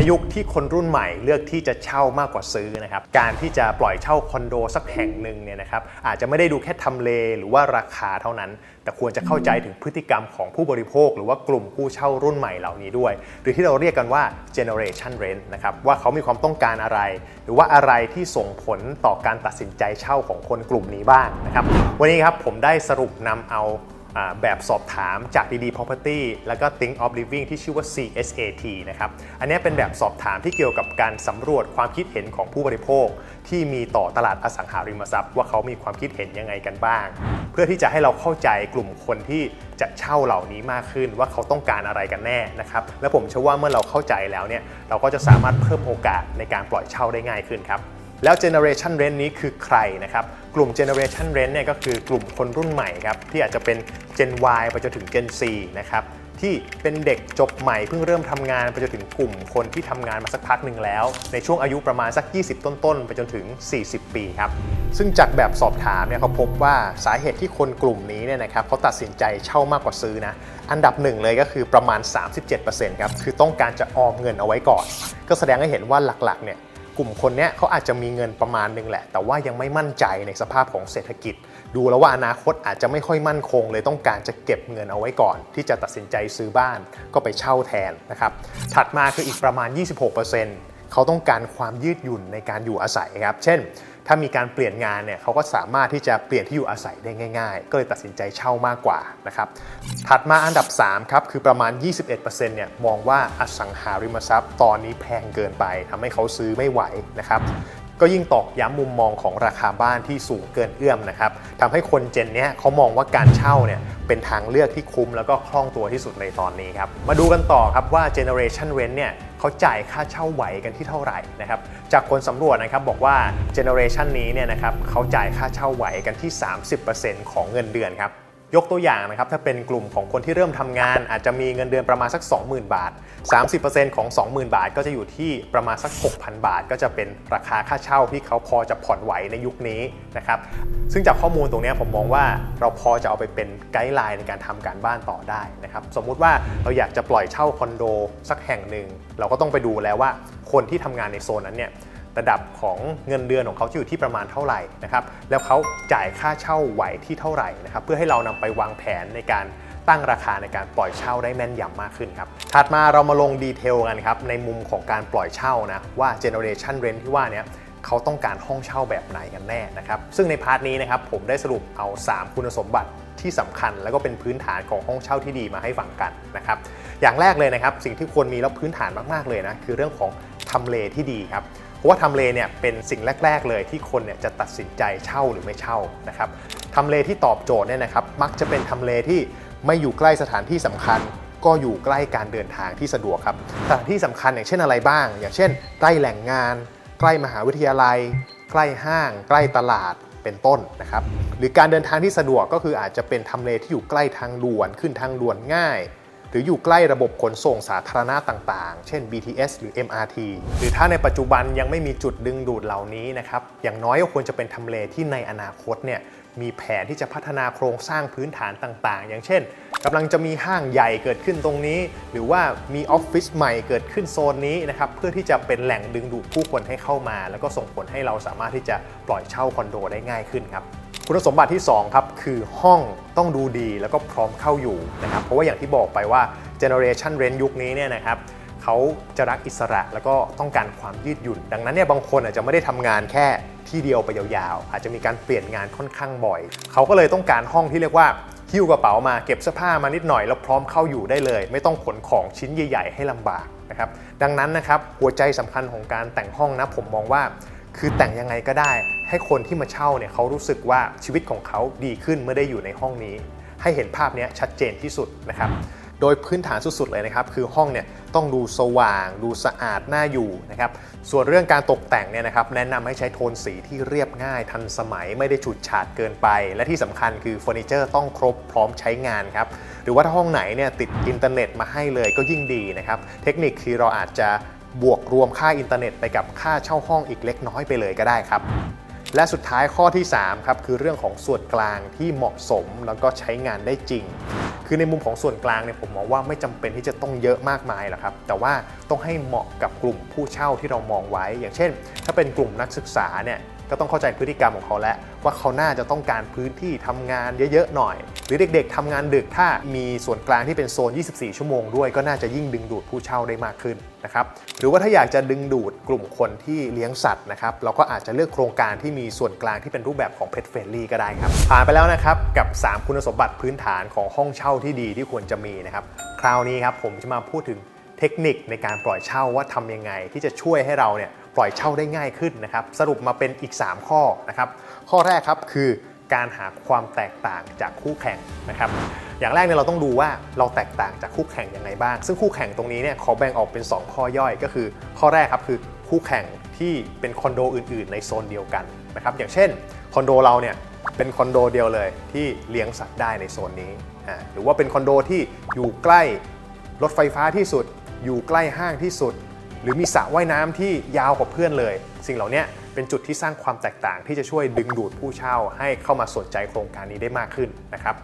ในยุคที่คนรุ่นใหม่เลือกที่จะเช่ามากกว่าซื้อนะครับ การที่จะปล่อยเช่าคอนโดสักแห่งหนึ่งเนี่ยนะครับอาจจะไม่ได้ดูแค่ทำเลหรือว่าราคาเท่านั้น แต่ควรจะเข้าใจถึงพฤติกรรมของผู้บริโภค หรือว่ากลุ่มผู้เช่ารุ่นใหม่เหล่านี้ด้วย หรือที่เราเรียกกันว่า generation rent นะครับว่าเขามีความต้องการอะไร หรือว่าอะไรที่ส่งผลต่อการตัดสินใจเช่าของคนกลุ่มนี้บ้างนะครับวันนี้ครับผมได้สรุปนำเอาอ่า แบบสอบถามจากดีๆ Property แล้วก็ Think of Living ที่ชื่อว่า CSAT นะครับ อันนี้เป็นแบบสอบถามที่เกี่ยวกับการสำรวจความคิดเห็นของผู้บริโภค ที่มีต่อตลาดอสังหาริมทรัพย์ ว่าเขามีความคิดเห็นยังไงกันบ้าง เพื่อที่จะให้เราเข้าใจกลุ่มคนที่จะเช่าเหล่านี้มากขึ้นว่าเขาต้องการอะไรกันแน่นะครับ และผมเชื่อว่าเมื่อเราเข้าใจแล้วเนี่ยเราก็จะสามารถเพิ่มโอกาสในการปล่อยเช่าได้ง่ายขึ้นครับ แล้ว Generation Rent นี้คือใครนะครับ กลุ่ม Generation Rent เนี่ยก็คือกลุ่มคนรุ่นใหม่ครับ ที่อาจจะเป็น Gen Y ไปจนถึง Gen Z นะครับที่เป็นเด็กจบใหม่เพิ่งเริ่มทำงานไปจนถึงกลุ่มคนที่ทำงานมาสักพักหนึ่งแล้ว ในช่วงอายุประมาณสัก 20 ต้นๆ ไปจนถึง 40 ปีครับ ซึ่งจากแบบสอบถามเนี่ยเขาพบว่าสาเหตุที่คนกลุ่มนี้เนี่ยนะครับเขาตัดสินใจเช่ามากกว่าซื้อนะอันดับหนึ่งเลยก็คือประมาณ 37%ครับคือต้องการจะออมเงินเอาไว้ก่อน ก็แสดงให้เห็นว่าหลักๆเนี่ย กลุ่มคนเนี้ยเขาอาจจะมีเงินประมาณหนึงแหละ แต่ว่ายังไม่มั่นใจในสภาพของเศรษฐกิจ ดูแล้วว่าอนาคตอาจจะไม่ค่อยมั่นคง เลยต้องการจะเก็บเงินเอาไว้ก่อน ที่จะตัดสินใจซื้อบ้านก็ไปเช่าแทนนะครับถัดมาคืออีกประมาณ 26%เขาต้องการความยืดหยุ่นในการอยู่อาศัยครับ เช่นถ้ามีการเปลี่ยนงานเนี่ยเขาก็สามารถที่จะเปลี่ยนที่อยู่อาศัยได้ง่าย ๆ ก็เลยตัดสินใจเช่ามากกว่านะครับถัดมาอันดับ3ครับคือประมาณ 21%เนี่ยมองว่าอสังหาริมทรัพย์ ตอนนี้แพงเกินไปทำให้เขาซื้อไม่ไหวนะครับ ก็ยิ่งตอกย้ำมุมมองของราคาบ้านที่สูงเกินเอื้อมนะครับทำให้คนเจนเนี้ยเขามองว่าการเช่าเนี่ยเป็นทางเลือกที่คุ้มแล้วก็คล่องตัวที่สุดในตอนนี้ครับ มาดูกันต่อครับว่า generation rent เนี่ยเขาจ่ายค่าเช่าไหวกันที่เท่าไหร่นะครับ จากคนสำรวจนะครับบอกว่า generation นี้เนี่ยนะครับเขาจ่ายค่าเช่าไหวกันที่ 30%ของเงินเดือนครับ ยกตัวอย่างนะครับ ถ้าเป็นกลุ่มของคนที่เริ่มทำงาน อาจจะมีเงินเดือนประมาณสัก 20,000 บาท 30%ของ 20,000 บาท ก็จะอยู่ที่ประมาณสัก 6,000 บาท ก็จะเป็นราคาค่าเช่าที่เขาพอจะผ่อนไหวในยุคนี้นะครับ ซึ่งจากข้อมูลตรงนี้ผมมองว่าเราพอจะเอาไปเป็นไกด์ไลน์ในการทำการบ้านต่อได้นะครับ สมมุติว่าเราอยากจะปล่อยเช่าคอนโดสักแห่งหนึ่งเราก็ต้องไปดูแล้วว่าคนที่ทำงานในโซนนั้นเนี่ย ระดับของเงินเดือนของเขาจะอยู่ที่ประมาณเท่าไหร่นะครับ แล้วเขาจ่ายค่าเช่าไหวที่เท่าไหร่นะครับ เพื่อให้เรานำไปวางแผนในการตั้งราคาในการปล่อยเช่าได้แม่นยำมากขึ้นครับ ถัดมาเรามาลงดีเทลกันครับในมุมของการปล่อยเช่านะว่า generation rent ที่ว่าเนี้ยเขาต้องการห้องเช่าแบบไหนกันแน่นะครับ ซึ่งในพาร์ทนี้นะครับผมได้สรุปเอา 3 คุณสมบัติที่สำคัญแล้วก็เป็นพื้นฐานของห้องเช่าที่ดีมาให้ฟังกันนะครับ อย่างแรกเลยนะครับ สิ่งที่ควรมีแล้วพื้นฐานมากๆเลยนะคือเรื่องของทำเลที่ดีครับ เพราะว่าทำเลเนี่ยเป็นสิ่งแรก ๆ เลยที่คนเนี่ยจะตัดสินใจเช่าหรือไม่เช่านะครับทำเลที่ตอบโจทย์เนี่ยนะครับมักจะเป็นทำเลที่ไม่อยู่ใกล้สถานที่สำคัญ ก็อยู่ใกล้การเดินทางที่สะดวกครับสถานที่สำคัญอย่างเช่นอะไรบ้าง อย่างเช่น ใกล้แหล่งงาน ใกล้มหาวิทยาลัย ใกล้ห้าง ใกล้ตลาดเป็นต้นนะครับหรือการเดินทางที่สะดวกก็คืออาจจะเป็นทำเลที่อยู่ใกล้ทางด่วนขึ้นทางด่วนง่าย หรืออยู่ใกล้ระบบขนส่งสาธารณะต่างๆ เช่น BTS หรือ MRT หรือถ้าในปัจจุบันยังไม่มีจุดดึงดูดเหล่านี้นะครับ อย่างน้อยก็ควรจะเป็นทำเลที่ในอนาคตเนี่ยมีแผนที่จะพัฒนาโครงสร้างพื้นฐานต่างๆ อย่างเช่นกำลังจะมีห้างใหญ่เกิดขึ้นตรงนี้ หรือว่ามีออฟฟิศใหม่เกิดขึ้นโซนนี้นะครับเพื่อที่จะเป็นแหล่งดึงดูดผู้คนให้เข้ามา แล้วก็ส่งผลให้เราสามารถที่จะปล่อยเช่าคอนโดได้ง่ายขึ้นครับ คุณสมบัติที่ 2 ครับ คือห้องต้องดูดีแล้วก็พร้อมเข้าอยู่นะครับ เพราะว่าอย่างที่บอกไปว่า generation rent ยุคนี้เนี่ยนะครับเขาจะรักอิสระแล้วก็ต้องการความยืดหยุ่น ดังนั้นเนี่ยบางคนอาจจะไม่ได้ทำงานแค่ที่เดียวไปยาวๆ อาจจะมีการเปลี่ยนงานค่อนข้างบ่อย เขาก็เลยต้องการห้องที่เรียกว่าหิ้วกระเป๋ามาเก็บเสื้อผ้ามานิดหน่อยแล้วพร้อมเข้าอยู่ได้เลย ไม่ต้องขนของชิ้นใหญ่ ๆ ให้ลำบากนะครับดังนั้นนะครับหัวใจสำคัญของการแต่งห้องนะผมมองว่า คือแต่งยังไงก็ได้ ให้คนที่มาเช่าเนี่ยเขารู้สึกว่าชีวิตของเขาดีขึ้นเมื่อได้อยู่ในห้องนี้ ให้เห็นภาพนี้ชัดเจนที่สุดนะครับโดยพื้นฐานสุดๆเลยนะครับ คือห้องเนี่ยต้องดูสว่าง ดูสะอาดน่าอยู่นะครับส่วนเรื่องการตกแต่งเนี่ยนะครับแนะนำให้ใช้โทนสีที่เรียบง่ายทันสมัยไม่ได้ฉูดฉาดเกินไป และที่สำคัญคือเฟอร์นิเจอร์ต้องครบพร้อมใช้งานครับหรือว่าถ้าห้องไหนเนี่ยติดอินเทอร์เน็ตมาให้เลยก็ยิ่งดีนะครับเทคนิคคือเราอาจจะ บวกรวมค่าอินเทอร์เน็ตไปกับค่าเช่าห้องอีกเล็กน้อยไปเลยก็ได้ครับและสุดท้ายข้อที่3ครับคือเรื่องของส่วนกลางที่เหมาะสมแล้วก็ใช้งานได้จริง คือในมุมของส่วนกลางเนี่ยผมมองว่าไม่จำเป็นที่จะต้องเยอะมากมายหรอกครับ แต่ว่าต้องให้เหมาะกับกลุ่มผู้เช่าที่เรามองไว้ อย่างเช่น ถ้าเป็นกลุ่มนักศึกษาเนี่ย ก็ต้องเข้าใจพฤติกรรมของเขาแล้วว่าเขาน่าจะต้องการพื้นที่ทำงานเยอะๆหน่อย หรือเด็กๆทำงานดึกถ้ามีส่วนกลางที่เป็นโซน 24 ชั่วโมงด้วยก็น่าจะยิ่งดึงดูดผู้เช่าได้มากขึ้นนะครับหรือว่าถ้าอยากจะดึงดูดกลุ่มคนที่เลี้ยงสัตว์นะครับเราก็อาจจะเลือกโครงการที่มีส่วนกลางที่เป็นรูปแบบของ Pet Friendly ก็ได้ครับผ่านไปแล้วนะครับกับ 3 คุณสมบัติพื้นฐานของห้องเช่าที่ดีที่ควรจะมีนะครับคราวนี้ครับผมจะมาพูดถึง เทคนิคในการปล่อยเช่าว่าทำยังไง ที่จะช่วยให้เราเนี่ยปล่อยเช่าได้ง่ายขึ้นนะครับ สรุปมาเป็นอีก 3 ข้อนะครับ ข้อแรกครับคือการหาความแตกต่างจากคู่แข่งนะครับ อย่างแรกเนี่ยเราต้องดูว่าเราแตกต่างจากคู่แข่งยังไงบ้าง ซึ่งคู่แข่งตรงนี้เนี่ยขอแบ่งออกเป็น 2 ข้อย่อยก็คือ ข้อแรกครับคือคู่แข่งที่เป็นคอนโดอื่น ๆ ในโซนเดียวกันนะครับ อย่างเช่นคอนโดเราเนี่ยเป็นคอนโดเดียวเลยที่เลี้ยงสัตว์ได้ในโซนนี้ หรือว่าเป็นคอนโดที่อยู่ใกล้รถไฟฟ้าที่สุด อยู่ใกล้ห้างที่สุด หรือมีสระว่ายน้ำที่ยาวกว่าเพื่อนเลย สิ่งเหล่านี้เป็นจุดที่สร้างความแตกต่างที่จะช่วยดึงดูดผู้เช่าให้เข้ามาสนใจโครงการนี้ได้มากขึ้นนะครับ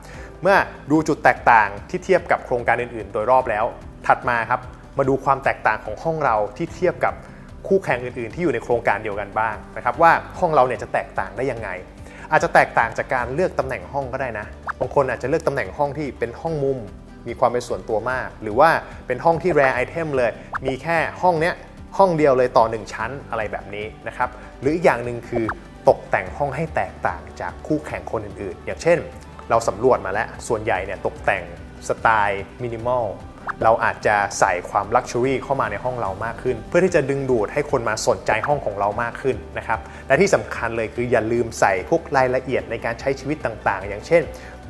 เมื่อดูจุดแตกต่างที่เทียบกับโครงการอื่น ๆ โดยรอบแล้ว ถัดมาครับมาดูความแตกต่างของห้องเราที่เทียบกับคู่แข่งอื่น ๆ ที่อยู่ในโครงการเดียวกันบ้างนะครับว่าห้องเราเนี่ยจะแตกต่างได้ยังไง อาจจะแตกต่างจากการเลือกตำแหน่งห้องก็ได้นะบางคนอาจจะเลือกตำแหน่งห้องที่เป็นห้องมุม มีความเป็นส่วนตัวมาก หรือว่าเป็นห้องที่ rare item เลย มีแค่ห้องเนี้ยห้องเดียวเลยต่อ 1 ชั้นอะไรแบบนี้นะครับ หรืออีกอย่างหนึ่งคือตกแต่งห้องให้แตกต่างจากคู่แข่งคนอื่นๆ อย่างเช่น เราสำรวจมาแล้วส่วนใหญ่เนี่ยตกแต่งสไตล์มินิมอลเราอาจจะใส่ความลักชัวรี่เข้ามาในห้องเรามากขึ้น เพื่อที่จะดึงดูดให้คนมาสนใจห้องของเรามากขึ้นนะครับ และที่สำคัญเลยคืออย่าลืมใส่พวกรายละเอียดในการใช้ชีวิตต่างๆ อย่างเช่น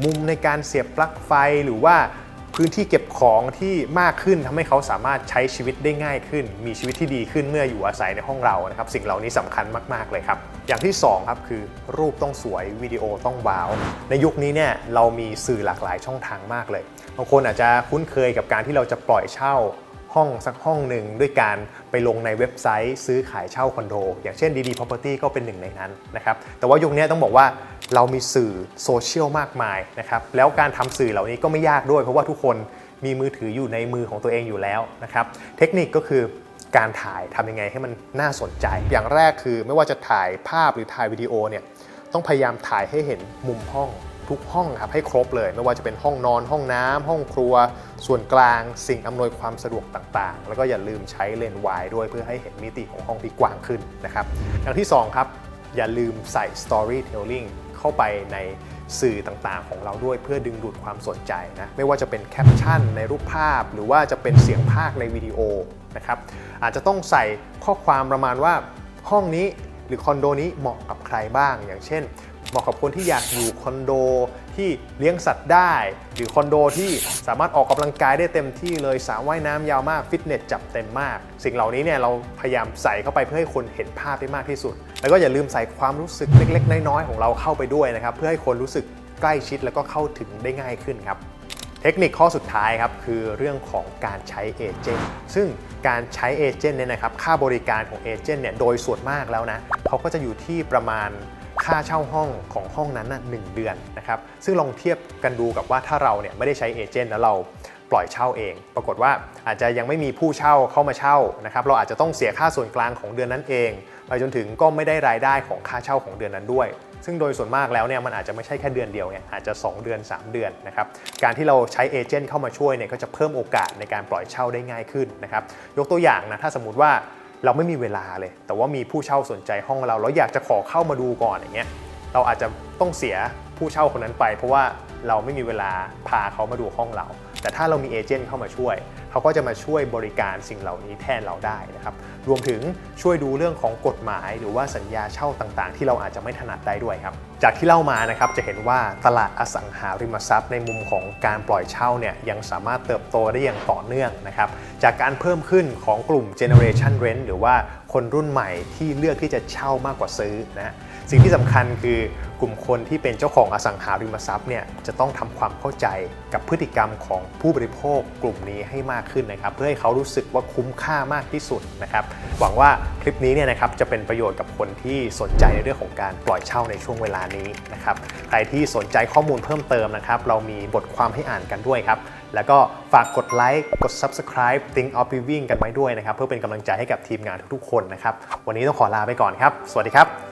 มุมในการเสียบปลั๊กไฟหรือว่า พื้นที่เก็บของที่มากขึ้นทำให้เขาสามารถใช้ชีวิตได้ง่ายขึ้น มีชีวิตที่ดีขึ้นเมื่ออยู่อาศัยในห้องเรานะครับ สิ่งเหล่านี้สำคัญมากๆเลยครับ อย่างที่สองครับคือรูปต้องสวยวิดีโอต้องว้าว ในยุคนี้เนี่ยเรามีสื่อหลากหลายช่องทางมากเลยบางคนอาจจะคุ้นเคยกับการที่เราจะปล่อยเช่าห้องสักห้องหนึ่งด้วยการไปลงในเว็บไซต์ ซื้อขายเช่าคอนโด อย่างเช่น DD Property ก็เป็นหนึ่งในนั้นนะครับแต่ว่ายุคนี้ต้องบอกว่า เรามีสื่อโซเชียลมากมายนะครับแล้วการทำสื่อเหล่านี้ก็ไม่ยากด้วย เพราะว่าทุกคนมีมือถืออยู่ในมือของตัวเองอยู่แล้วนะครับเทคนิคก็คือการถ่ายทำยังไงให้มันน่าสนใจ อย่างแรกคือไม่ว่าจะถ่ายภาพหรือถ่ายวิดีโอเนี่ยต้องพยายามถ่ายให้เห็นมุมห้องทุกห้องครับให้ครบเลย ไม่ว่าจะเป็นห้องนอนห้องน้ำห้องครัว ส่วนกลางสิ่งอำนวยความสะดวกต่างๆ แล้วก็อย่าลืมใช้เลนส์วายด้วยเพื่อให้เห็นมิติของห้องที่กว้างขึ้นนะครับอย่างที่ 2 ครับ อย่าลืมใส่ storytelling เข้าไปในสื่อต่างๆ ของเราด้วยเพื่อดึงดูดความสนใจนะไม่ว่าจะเป็นแคปชั่นในรูปภาพ หรือว่าจะเป็นเสียงภาคในวิดีโอนะครับอาจจะต้องใส่ข้อความประมาณว่าห้องนี้หรือคอนโดนี้เหมาะกับใครบ้าง อย่างเช่นเหมาะกับคนที่อยากอยู่คอนโด ที่เลี้ยงสัตว์ได้ หรือคอนโดที่สามารถออกกำลังกายได้เต็มที่เลยสระว่ายน้ำยาวมากฟิตเนสจับเต็มมาก สิ่งเหล่านี้เนี่ยเราพยายามใส่เข้าไปเพื่อให้คนเห็นภาพได้มากที่สุด แล้วก็อย่าลืมใส่ความรู้สึกเล็ก ๆ น้อยๆของเราเข้าไปด้วยนะครับเพื่อให้คนรู้สึกใกล้ชิดแล้วก็เข้าถึงได้ง่ายขึ้นครับเทคนิคข้อสุดท้ายครับคือเรื่องของการใช้เอเจนต์ซึ่งการใช้เอเจนต์เนี่ยนะครับค่าบริการของเอเจนต์เนี่ยโดยส่วนมากแล้วนะเขาก็จะอยู่ที่ประมาณ ค่าเช่าห้องของห้องนั้นนะหนึ่งเดือนนะครับซึ่งลองเทียบกันดูกับว่าถ้าเราเนี่ยไม่ได้ใช้เอเจนต์แล้วเราปล่อยเช่าเอง ปรากฏว่าอาจจะยังไม่มีผู้เช่าเข้ามาเช่านะครับเราอาจจะต้องเสียค่าส่วนกลางของเดือนนั้นเองไปจนถึงก็ไม่ได้รายได้ของค่าเช่าของเดือนนั้นด้วย ซึ่งโดยส่วนมากแล้วเนี่ยมันอาจจะไม่ใช่แค่เดือนเดียวไงอาจจะ 2 เดือน 3 เดือนนะครับการที่เราใช้เอเจนต์เข้ามาช่วยเนี่ยก็จะเพิ่มโอกาสในการปล่อยเช่าได้ง่ายขึ้นนะครับยกตัวอย่างนะถ้าสมมติว่า เราไม่มีเวลาเลย แต่ว่ามีผู้เช่าสนใจห้องเราแล้วอยากจะขอเข้ามาดูก่อนอย่างเงี้ยเราอาจจะต้องเสียผู้เช่าคนนั้นไป เพราะว่าเราไม่มีเวลาพาเขามาดูห้องเรา แต่ถ้าเรามีเอเจนต์เข้ามาช่วย เขาก็จะมาช่วยบริการสิ่งเหล่านี้แทนเราได้นะครับ รวมถึงช่วยดูเรื่องของกฎหมาย หรือว่าสัญญาเช่าต่างๆ ที่เราอาจจะไม่ถนัดได้ด้วยครับ จากที่เล่ามานะครับจะเห็นว่าตลาดอสังหาริมทรัพย์ ในมุมของการปล่อยเช่าเนี่ยยังสามารถเติบโตได้อย่างต่อเนื่องนะครับ จากการเพิ่มขึ้นของกลุ่ม generation rent หรือว่าคนรุ่นใหม่ที่เลือกที่จะเช่ามากกว่าซื้อนะ สิ่งที่สำคัญคือกลุ่มคนที่เป็นเจ้าของอสังหาริมทรัพย์เนี่ยจะต้องทำความเข้าใจกับพฤติกรรมของผู้บริโภคกลุ่มนี้ให้มากขึ้นนะครับ เพื่อให้เขารู้สึกว่าคุ้มค่ามากที่สุดนะครับ หวังว่าคลิปนี้เนี่ยนะครับจะเป็นประโยชน์กับคนที่สนใจในเรื่องของการปล่อยเช่าในช่วงเวลานี้นะครับใครที่สนใจข้อมูลเพิ่มเติมนะครับ เรามีบทความให้อ่านกันด้วยครับ แล้วก็ฝากกดไลค์กด Subscribe Think of Living กันไว้ด้วยนะครับ เพื่อเป็นกำลังใจให้กับทีมงานทุกๆคนนะครับ วันนี้ต้องขอลาไปก่อนครับ สวัสดีครับ